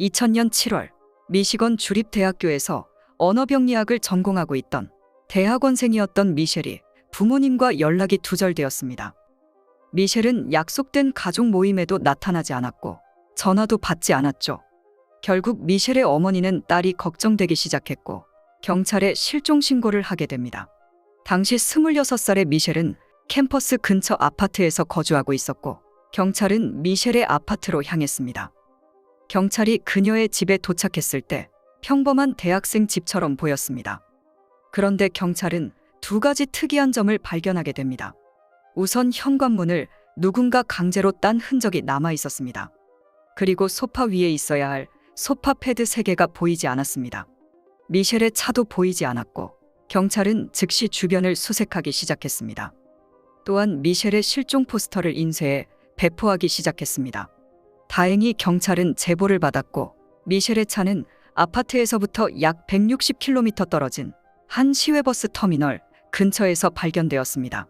2000년 7월 미시건 주립대학교에서 언어병리학을 전공하고 있던 대학원생이었던 미셸이 부모님과 연락이 두절되었습니다. 미셸은 약속된 가족 모임에도 나타나지 않았고 전화도 받지 않았죠. 결국 미셸의 어머니는 딸이 걱정되기 시작했고 경찰에 실종 신고를 하게 됩니다. 당시 26살의 미셸은 캠퍼스 근처 아파트에서 거주하고 있었고 경찰은 미셸의 아파트로 향했습니다. 경찰이 그녀의 집에 도착했을 때 평범한 대학생 집처럼 보였습니다. 그런데 경찰은 두 가지 특이한 점을 발견하게 됩니다. 우선 현관문을 누군가 강제로 딴 흔적이 남아 있었습니다. 그리고 소파 위에 있어야 할 소파 패드 3개가 보이지 않았습니다. 미셸의 차도 보이지 않았고 경찰은 즉시 주변을 수색하기 시작했습니다. 또한 미셸의 실종 포스터를 인쇄해 배포하기 시작했습니다. 다행히 경찰은 제보를 받았고 미셸의 차는 아파트에서부터 약 160km 떨어진 한 시외버스 터미널 근처에서 발견되었습니다.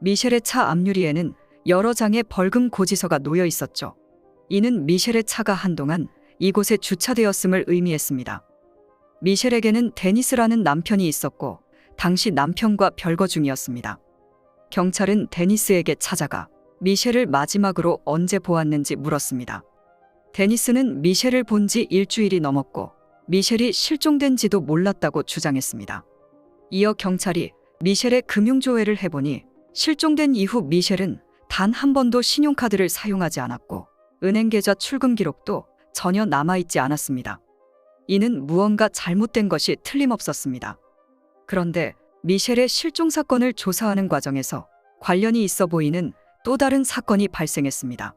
미셸의 차 앞유리에는 여러 장의 벌금 고지서가 놓여 있었죠. 이는 미셸의 차가 한동안 이곳에 주차되었음을 의미했습니다. 미셸에게는 데니스라는 남편이 있었고 당시 남편과 별거 중이었습니다. 경찰은 데니스에게 찾아가 미셸을 마지막으로 언제 보았는지 물었습니다. 데니스는 미셸을 본 지 일주일이 넘었고 미셸이 실종된지도 몰랐다고 주장했습니다. 이어 경찰이 미셸의 금융조회를 해보니 실종된 이후 미셸은 단 한 번도 신용카드를 사용하지 않았고 은행 계좌 출금 기록도 전혀 남아있지 않았습니다. 이는 무언가 잘못된 것이 틀림없었습니다. 그런데 미셸의 실종 사건을 조사하는 과정에서 관련이 있어 보이는 또 다른 사건이 발생했습니다.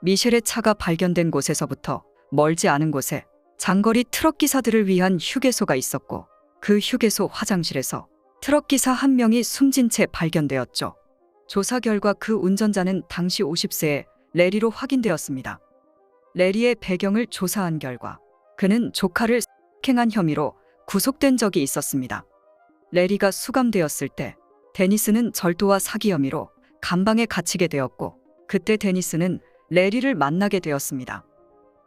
미셸의 차가 발견된 곳에서부터 멀지 않은 곳에 장거리 트럭 기사들을 위한 휴게소가 있었고 그 휴게소 화장실에서 트럭 기사 한 명이 숨진 채 발견되었죠. 조사 결과 그 운전자는 당시 50세의 레리로 확인되었습니다. 레리의 배경을 조사한 결과 그는 조카를 폭행한 혐의로 구속된 적이 있었습니다. 레리가 수감되었을 때 데니스는 절도와 사기 혐의로 감방에 갇히게 되었고 그때 데니스는 레리를 만나게 되었습니다.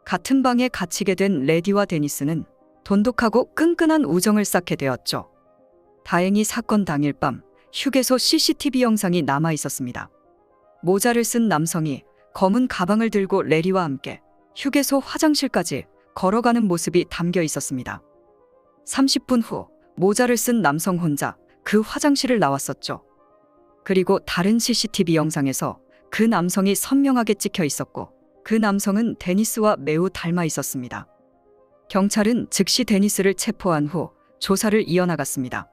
같은 방에 갇히게 된 레디와 데니스는 돈독하고 끈끈한 우정을 쌓게 되었죠. 다행히 사건 당일 밤 휴게소 CCTV 영상이 남아 있었습니다. 모자를 쓴 남성이 검은 가방을 들고 레리와 함께 휴게소 화장실까지 걸어가는 모습이 담겨 있었습니다. 30분 후 모자를 쓴 남성 혼자 그 화장실을 나왔었죠. 그리고 다른 CCTV 영상에서 그 남성이 선명하게 찍혀 있었고 그 남성은 데니스와 매우 닮아 있었습니다. 경찰은 즉시 데니스를 체포한 후 조사를 이어나갔습니다.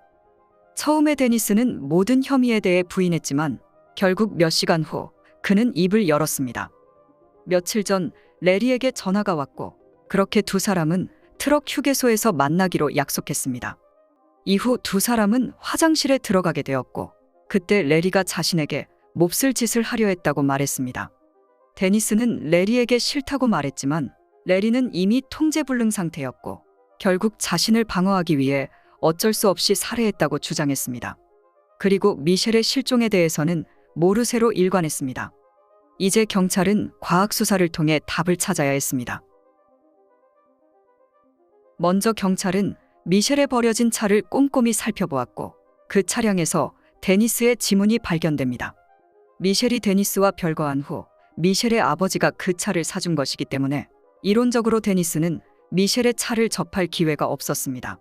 처음에 데니스는 모든 혐의에 대해 부인했지만 결국 몇 시간 후 그는 입을 열었습니다. 며칠 전 레리에게 전화가 왔고 그렇게 두 사람은 트럭 휴게소에서 만나기로 약속했습니다. 이후 두 사람은 화장실에 들어가게 되었고 그때 레리가 자신에게 몹쓸 짓을 하려 했다고 말했습니다. 데니스는 레리에게 싫다고 말했지만 레리는 이미 통제불능 상태였고 결국 자신을 방어하기 위해 어쩔 수 없이 살해했다고 주장했습니다. 그리고 미셸의 실종에 대해서는 모르쇠로 일관했습니다. 이제 경찰은 과학 수사를 통해 답을 찾아야 했습니다. 먼저 경찰은 미셸에 버려진 차를 꼼꼼히 살펴보았고 그 차량에서 데니스의 지문이 발견됩니다. 미셸이 데니스와 별거한 후 미셸의 아버지가 그 차를 사준 것이기 때문에 이론적으로 데니스는 미셸의 차를 접할 기회가 없었습니다.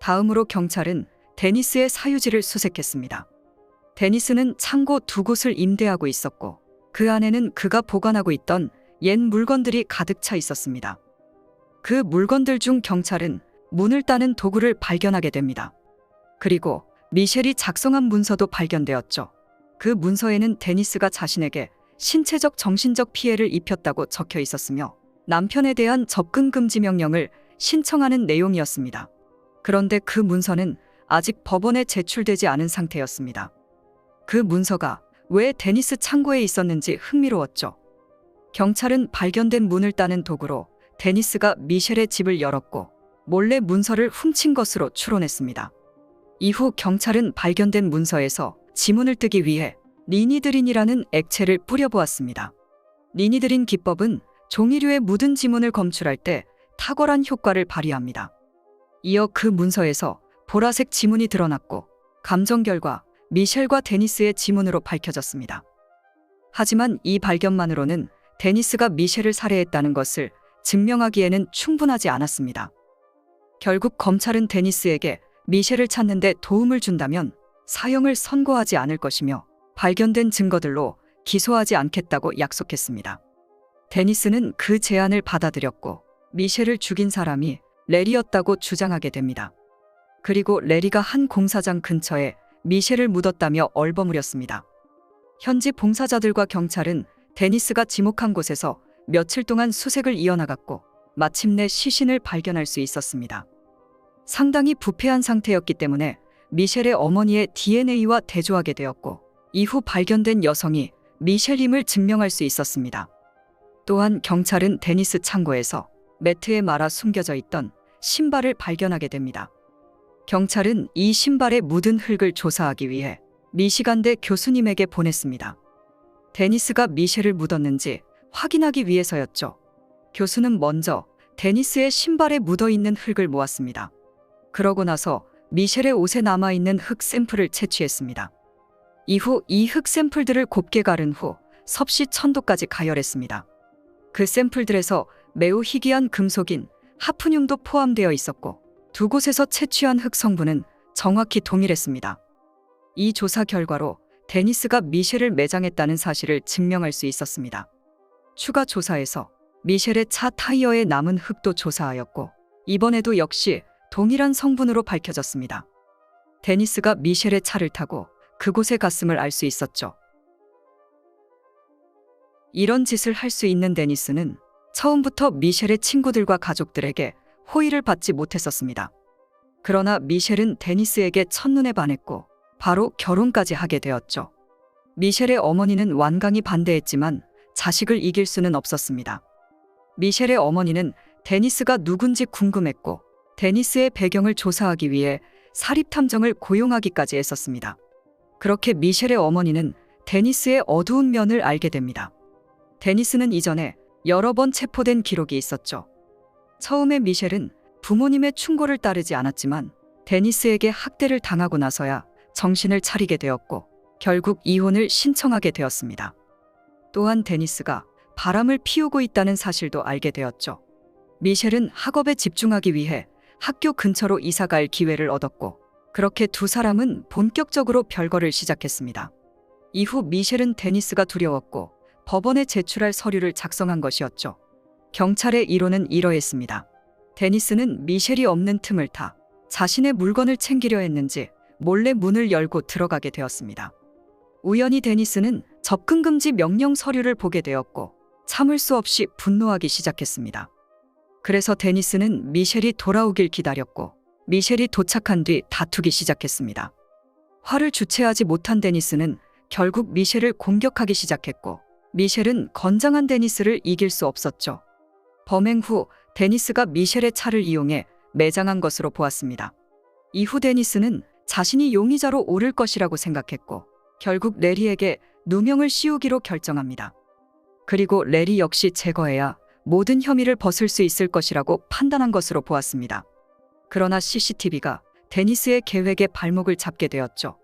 다음으로 경찰은 데니스의 사유지를 수색했습니다. 데니스는 창고 두 곳을 임대하고 있었고 그 안에는 그가 보관하고 있던 옛 물건들이 가득 차 있었습니다. 그 물건들 중 경찰은 문을 따는 도구를 발견하게 됩니다. 그리고 미셸이 작성한 문서도 발견되었죠. 그 문서에는 데니스가 자신에게 신체적 정신적 피해를 입혔다고 적혀 있었으며 남편에 대한 접근 금지 명령을 신청하는 내용이었습니다. 그런데 그 문서는 아직 법원에 제출되지 않은 상태였습니다. 그 문서가 왜 데니스 창고에 있었는지 흥미로웠죠. 경찰은 발견된 문을 따는 도구로 데니스가 미셸의 집을 열었고 몰래 문서를 훔친 것으로 추론했습니다. 이후 경찰은 발견된 문서에서 지문을 뜨기 위해 리니드린이라는 액체를 뿌려보았습니다. 니니드린 기법은 종이류에 묻은 지문을 검출할 때 탁월한 효과를 발휘합니다. 이어 그 문서에서 보라색 지문이 드러났고 감정 결과 미셸과 데니스의 지문으로 밝혀졌습니다. 하지만 이 발견만으로는 데니스가 미셸을 살해했다는 것을 증명하기에는 충분하지 않았습니다. 결국 검찰은 데니스에게 미셸을 찾는 데 도움을 준다면 사형을 선고하지 않을 것이며 발견된 증거들로 기소하지 않겠다고 약속했습니다. 데니스는 그 제안을 받아들였고 미셸을 죽인 사람이 레리였다고 주장하게 됩니다. 그리고 레리가 한 공사장 근처에 미셸을 묻었다며 얼버무렸습니다. 현지 봉사자들과 경찰은 데니스가 지목한 곳에서 며칠 동안 수색을 이어나갔고 마침내 시신을 발견할 수 있었습니다. 상당히 부패한 상태였기 때문에 미셸의 어머니의 DNA와 대조하게 되었고 이후 발견된 여성이 미셸임을 증명할 수 있었습니다. 또한 경찰은 데니스 창고에서 매트에 말아 숨겨져 있던 신발을 발견하게 됩니다. 경찰은 이 신발에 묻은 흙을 조사하기 위해 미시간대 교수님에게 보냈습니다. 데니스가 미셸을 묻었는지 확인하기 위해서였죠. 교수는 먼저 데니스의 신발에 묻어 있는 흙을 모았습니다. 그러고 나서 미셸의 옷에 남아 있는 흙 샘플을 채취했습니다. 이후 이 흙 샘플들을 곱게 가른 후 섭씨 천도까지 가열했습니다. 그 샘플들에서 매우 희귀한 금속인 하프늄도 포함되어 있었고 두 곳에서 채취한 흙 성분은 정확히 동일했습니다. 이 조사 결과로 데니스가 미셸을 매장했다는 사실을 증명할 수 있었습니다. 추가 조사에서 미셸의 차 타이어에 남은 흙도 조사하였고 이번에도 역시 동일한 성분으로 밝혀졌습니다. 데니스가 미셸의 차를 타고 그곳에 갔음을 알 수 있었죠. 이런 짓을 할 수 있는 데니스는 처음부터 미셸의 친구들과 가족들에게 호의를 받지 못했었습니다. 그러나 미셸은 데니스에게 첫눈에 반했고 바로 결혼까지 하게 되었죠. 미셸의 어머니는 완강히 반대했지만 자식을 이길 수는 없었습니다. 미셸의 어머니는 데니스가 누군지 궁금했고 데니스의 배경을 조사하기 위해 사립탐정을 고용하기까지 했었습니다. 그렇게 미셸의 어머니는 데니스의 어두운 면을 알게 됩니다. 데니스는 이전에 여러 번 체포된 기록이 있었죠. 처음에 미셸은 부모님의 충고를 따르지 않았지만 데니스에게 학대를 당하고 나서야 정신을 차리게 되었고 결국 이혼을 신청하게 되었습니다. 또한 데니스가 바람을 피우고 있다는 사실도 알게 되었죠. 미셸은 학업에 집중하기 위해 학교 근처로 이사갈 기회를 얻었고 그렇게 두 사람은 본격적으로 별거를 시작했습니다. 이후 미셸은 데니스가 두려웠고 법원에 제출할 서류를 작성한 것이었죠. 경찰의 이론은 이러했습니다. 데니스는 미셸이 없는 틈을 타 자신의 물건을 챙기려 했는지 몰래 문을 열고 들어가게 되었습니다. 우연히 데니스는 접근 금지 명령 서류를 보게 되었고 참을 수 없이 분노하기 시작했습니다. 그래서 데니스는 미셸이 돌아오길 기다렸고 미셸이 도착한 뒤 다투기 시작했습니다. 화를 주체하지 못한 데니스는 결국 미셸을 공격하기 시작했고 미셸은 건장한 데니스를 이길 수 없었죠. 범행 후 데니스가 미셸의 차를 이용해 매장한 것으로 보았습니다. 이후 데니스는 자신이 용의자로 오를 것이라고 생각했고 결국 레리에게 누명을 씌우기로 결정합니다. 그리고 레리 역시 제거해야 모든 혐의를 벗을 수 있을 것이라고 판단한 것으로 보았습니다. 그러나 CCTV가 데니스의 계획에 발목을 잡게 되었죠.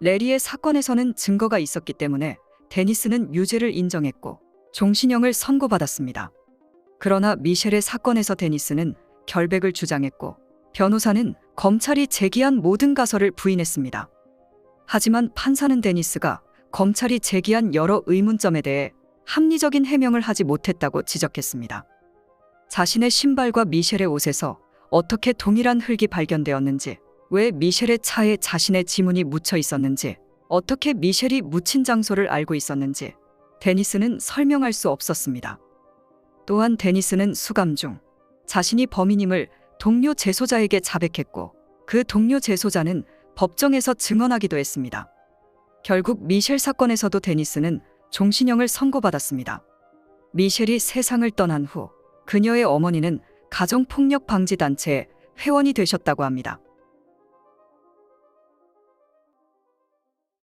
레리의 사건에서는 증거가 있었기 때문에 데니스는 유죄를 인정했고 종신형을 선고받았습니다. 그러나 미셸의 사건에서 데니스는 결백을 주장했고 변호사는 검찰이 제기한 모든 가설을 부인했습니다. 하지만 판사는 데니스가 검찰이 제기한 여러 의문점에 대해 합리적인 해명을 하지 못했다고 지적했습니다. 자신의 신발과 미셸의 옷에서 어떻게 동일한 흙이 발견되었는지, 왜 미셸의 차에 자신의 지문이 묻혀 있었는지, 어떻게 미셸이 묻힌 장소를 알고 있었는지, 데니스는 설명할 수 없었습니다. 또한 데니스는 수감 중 자신이 범인임을 동료 재소자에게 자백했고 그 동료 재소자는 법정에서 증언하기도 했습니다. 결국 미셸 사건에서도 데니스는 종신형을 선고받았습니다. 미셸이 세상을 떠난 후 그녀의 어머니는 가정폭력 방지 단체의 회원이 되셨다고 합니다.